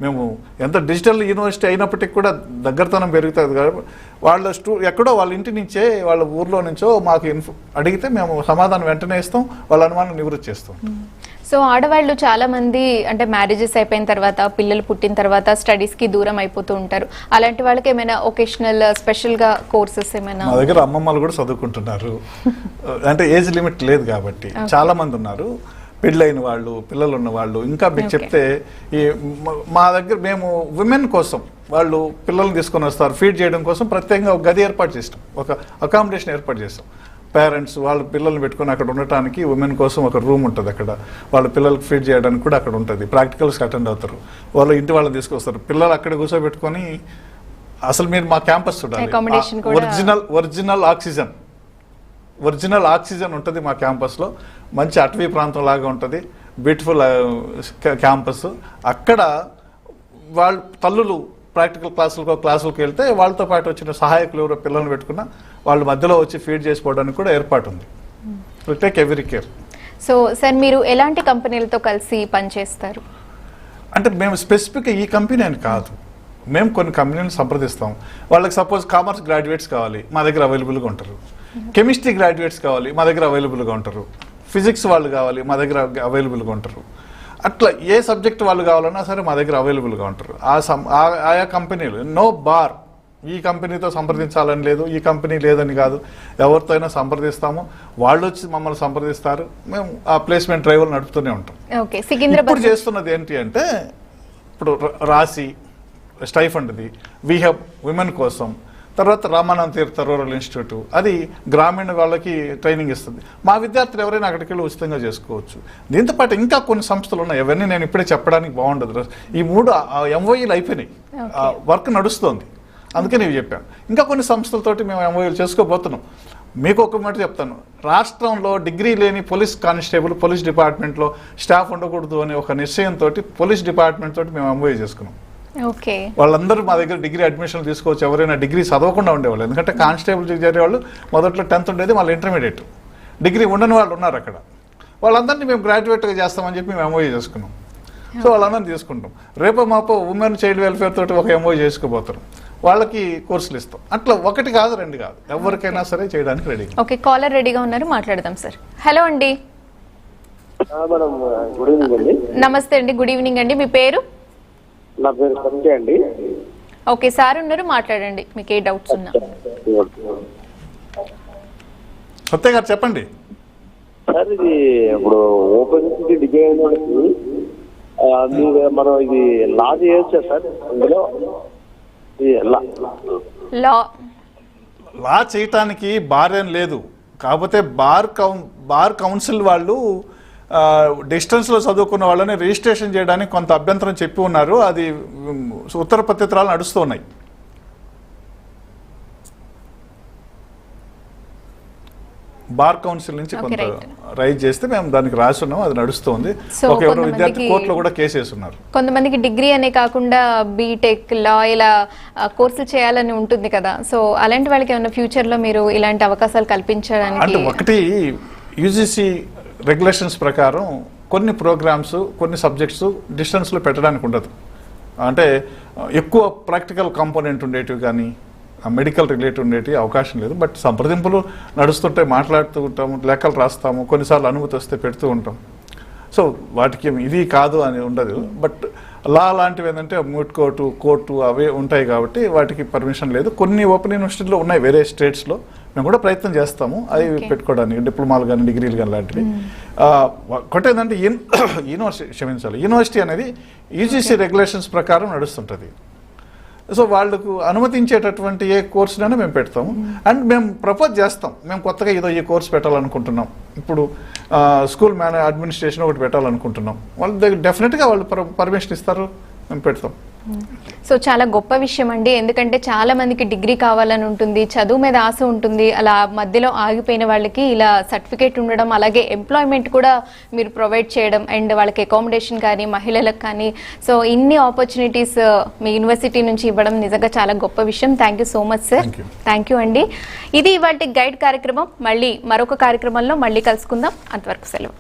మేము ఎంత డిజిటల్ యూనివర్సిటీ అయినప్పటికీ కూడా దగ్గరతనం పెరుగుతుంది కాబట్టి వాళ్ళ స్టూ ఎక్కడో వాళ్ళ ఇంటి నుంచే వాళ్ళ ఊర్లో నుంచో మాకు ఇన్ఫో అడిగితే మేము సమాధానం వెంటనే ఇస్తాం వాళ్ళ అనుమానం నివృత్తి చేస్తాం. సో ఆడవాళ్ళు చాలా మంది అంటే మ్యారేజెస్ అయిపోయిన తర్వాత పిల్లలు పుట్టిన తర్వాత స్టడీస్కి దూరం అయిపోతూ ఉంటారు. అలాంటి వాళ్ళకి ఏమైనా ఒకేషనల్ స్పెషల్గా కోర్సెస్ ఏమైనా? మా దగ్గర అమ్మమ్మలు కూడా చదువుకుంటున్నారు. అంటే ఏజ్ లిమిట్ లేదు కాబట్టి చాలా మంది ఉన్నారు. పెళ్ళైన వాళ్ళు పిల్లలు ఉన్న వాళ్ళు. ఇంకా మీకు. చెప్తే ఈ మ- మా దగ్గర మేము ఉమెన్ కోసం వాళ్ళు పిల్లల్ని తీసుకొని వస్తారు. ఫీడ్ చేయడం కోసం ప్రత్యేకంగా ఒక గది ఏర్పాటు చేస్తాం. ఒక అకామిడేషన్ ఏర్పాటు చేస్తాం. పేరెంట్స్ వాళ్ళ పిల్లల్ని పెట్టుకొని అక్కడ ఉండటానికి ఉమెన్ కోసం ఒక రూమ్ ఉంటుంది అక్కడ. వాళ్ళ పిల్లలకి ఫీడ్ చేయడానికి కూడా అక్కడ ఉంటుంది. ప్రాక్టికల్స్కి అటెండ్ అవుతారు. వాళ్ళు ఇంటి వాళ్ళని తీసుకొస్తారు. పిల్లలు అక్కడ కూర్చోబెట్టుకొని అసలు మీరు మా క్యాంపస్ చూడాలి. Original original oxygen original oxygen ఉంటుంది మా క్యాంపస్లో మంచి అటవీ ప్రాంతం లాగా ఉంటుంది. బ్యూటిఫుల్ క్యాంపస్ అక్కడ వాళ్ళు తల్లులు ప్రాక్టికల్ క్లాసులకు క్లాసులకు వెళ్తే వాళ్ళతో పాటు వచ్చిన సహాయకులు ఎవరో పిల్లల్ని పెట్టుకున్న వాళ్ళ మధ్యలో వచ్చి ఫీడ్ చేసుకోవడానికి కూడా ఏర్పాటు ఉంది. Take every care so sir మీరు ఎలాంటి కంపెనీలతో కలిసి పనిచేస్తారు అంటే మేము స్పెసిఫిక్ ఈ కంపెనీ అని కాదు. మేము కొన్ని కంపెనీలను సంప్రదిస్తాం. వాళ్ళకి సపోజ్ కామర్స్ గ్రాడ్యుయేట్స్ కావాలి మా దగ్గర అవైలబుల్గా ఉంటారు. కెమిస్ట్రీ గ్రాడ్యుయేట్స్ కావాలి మా దగ్గర అవైలబుల్గా ఉంటారు. ఫిజిక్స్ వాళ్ళు కావాలి మా దగ్గర అవైలబుల్గా ఉంటారు. అట్లా ఏ సబ్జెక్ట్ వాళ్ళు కావాలన్నా సరే మా దగ్గర అవైలబుల్గా ఉంటారు. ఆ సం ఆ- ఆయా కంపెనీలు నో బార్ ఈ కంపెనీతో సంప్రదించాలని లేదు ఈ కంపెనీ లేదని కాదు. ఎవరితో అయినా సంప్రదిస్తాము. వాళ్ళు వచ్చి మమ్మల్ని సంప్రదిస్తారు. మేము ఆ ప్లేస్మెంట్ డ్రైవ్లు నడుపుతూనే ఉంటాం. ఓకే ఇప్పుడు చేస్తున్నది ఏంటి అంటే ఇప్పుడు రాసి స్టైఫండ్ది వీహబ్ విమెన్ కోసం తర్వాత రామానంద తీర్థ రూరల్ ఇన్స్టిట్యూట్ అది గ్రామీణ వాళ్ళకి ట్రైనింగ్ ఇస్తుంది. మా విద్యార్థులు ఎవరైనా అక్కడికి వెళ్ళి ఉచితంగా చేసుకోవచ్చు. దీంతో పాటు ఇంకా కొన్ని సంస్థలు ఉన్నాయి. అవన్నీ నేను ఇప్పుడే చెప్పడానికి బాగుండదు. ఈ మూడు ఎంఓఈలు అయిపోయినాయి. వర్క్ నడుస్తోంది. అందుకే నేను చెప్పాను. ఇంకా కొన్ని సంస్థలతోటి మేము ఎంఓఈలు చేసుకోబోతున్నాం. మీకు ఒక మాట చెప్తాను. రాష్ట్రంలో డిగ్రీ లేని పోలీస్ కానిస్టేబుల్ పోలీస్ డిపార్ట్మెంట్లో స్టాఫ్ ఉండకూడదు అనే ఒక నిశ్చయంతో పోలీస్ డిపార్ట్మెంట్ తోటి మేము ఎంఓఈ చేసుకున్నాం. ఓకే. వాళ్ళందరూ మా దగ్గర డిగ్రీ అడ్మిషన్ తీసుకోవచ్చు. ఎవరైనా డిగ్రీ చదవకుండా ఉండేవాళ్ళు. ఎందుకంటే కానిస్టేబుల్ చేరేవాళ్ళు మొదట్లో టెన్త్ ఉండేది మళ్ళీ ఇంటర్మీడియట్. డిగ్రీ ఉండని వాళ్ళు ఉన్నారు అక్కడ. వాళ్ళందరినీ మేము గ్రాడ్యుయేట్గా చేస్తామని చెప్పి మేము ఎంఓఈ చేసుకున్నాం. సో వాళ్ళందరినీ తీసుకుంటాం. రేపు మాపో ఉమెన్ చైల్డ్ వెల్ఫేర్ తోటి ఒక ఎంఓఈ చేసుకోబోతారు వాళ్ళకి కోర్సులు ఇస్తాం. అట్లా ఒకటి కాదు రెండు కాదు. ఎవరికైనా సరే చేయడానికి రెడీ ఓకే కాలర్ రెడీగా ఉన్నారు మాట్లాడదాం సార్. హలో అండి. నమస్తే అండి గుడ్ ఈవినింగ్ అండి. మీ పేరు? నా పేరు సంజయ్ అండి. ఓకే సార్ ఉన్నారు మాట్లాడండి. మీకు ఏ డౌట్స్ ఉన్నా. సత్య గారు చెప్పండి. సార్ ఇది ఇప్పుడు ఓపెన్ మీరు మనం ఇది లా చేయొచ్చా సార్ ఇందులో ఇది లా. లా. లా చేయటానికి బార్ ఏం లేదు. కాకపోతే బార్ కౌన్ బార్ కౌన్సిల్ వాళ్ళు డిస్టెన్స్లో చదువుకున్న వాళ్ళని రిజిస్ట్రేషన్ చేయడానికి కొంత అభ్యంతరం చెప్పి ఉన్నారు. అది ఉత్తర పత్రిత్రాలు నడుస్తూ బార్ కౌన్సిల్ నుంచి కొంత. రైజ్ చేస్తే మేము దానికి రాసి ఉన్నాం అది నడుస్తుంది. So, ఒక ఎవరో విద్యార్థి కోర్టులో కూడా కేసు వేస్తున్నారు కొంతమందికి డిగ్రీ అనే కాకుండా బీటెక్ లా ఇలా కోర్సులు చేయాలని ఉంటుంది కదా. సో అలాంటి వాళ్ళకి ఏమైనా ఫ్యూచర్లో మీరు ఇలాంటి అవకాశాలు కల్పించడానికి అంటే ఒకటి యూజీసీ రెగ్యులేషన్స్ ప్రకారం కొన్ని ప్రోగ్రామ్స్ కొన్ని సబ్జెక్ట్స్ డిస్టెన్స్లో పెట్టడానికి ఉండదు. అంటే ఎక్కువ ప్రాక్టికల్ కాంపోనెంట్ ఉండేటివి కానీ మెడికల్ రిలేటెడ్ ఉండేటివి అవకాశం లేదు. బట్ సంప్రదింపులు నడుస్తుంటే మాట్లాడుతూ ఉంటాము లెక్కలు రాస్తాము కొన్నిసార్లు అనుమతి వస్తే పెడుతూ ఉంటాం. సో వాటికి ఏమి ఇది కాదు అని ఉండదు. బట్ లా లాంటివి ఏంటంటే మూట్ కోర్టు కోర్టు అవే ఉంటాయి కాబట్టి వాటికి పర్మిషన్ లేదు. కొన్ని ఓపెన్ యూనివర్సిటీలో ఉన్నాయి వేరే స్టేట్స్లో మేము కూడా ప్రయత్నం చేస్తాము. అవి. పెట్టుకోవడానికి డిప్లొమాలు కానీ డిగ్రీలు కానీ లాంటివి. ఆ, ఒకటి ఏంటంటే యూన్- యూనివర్సిటీ క్షమించాలి. యూనివర్సిటీ అనేది యూజీసీ రెగ్యులేషన్స్ ప్రకారం నడుస్తుంటుంది. సో వాళ్ళకు అనుమతించేటటువంటి ఏ కోర్సునైనా మేము పెడతాము. అండ్ మేము ప్రపోజ్ చేస్తాం. మేము కొత్తగా ఏదో ఈ కోర్స్ పెట్టాలనుకుంటున్నాం. ఇప్పుడు స్కూల్ మేనే అడ్మినిస్ట్రేషన్ ఒకటి పెట్టాలనుకుంటున్నాం. వాళ్ళు దగ్గర డెఫినెట్గా వాళ్ళు పర్మిషన్ ఇస్తారు. మేము పెడతాం. సో చాలా గొప్ప విషయం అండి ఎందుకంటే చాలా మందికి డిగ్రీ కావాలని ఉంటుంది చదువు మీద ఆశ ఉంటుంది అలా మధ్యలో ఆగిపోయిన వాళ్ళకి ఇలా సర్టిఫికేట్ ఉండడం అలాగే ఎంప్లాయ్మెంట్ కూడా మీరు ప్రొవైడ్ చేయడం అండ్ వాళ్ళకి అకామిడేషన్ కానీ మహిళలకు కానీ. సో ఇన్ని ఆపర్చునిటీస్ మీ యూనివర్సిటీ నుంచి ఇవ్వడం నిజంగా చాలా గొప్ప విషయం. Thank you so much sir. Thank you అండి. ఇది ఇవాళ గైడ్ కార్యక్రమం. మళ్ళీ మరొక కార్యక్రమంలో మళ్ళీ కలుసుకుందాం. అంతవరకు సెలవు.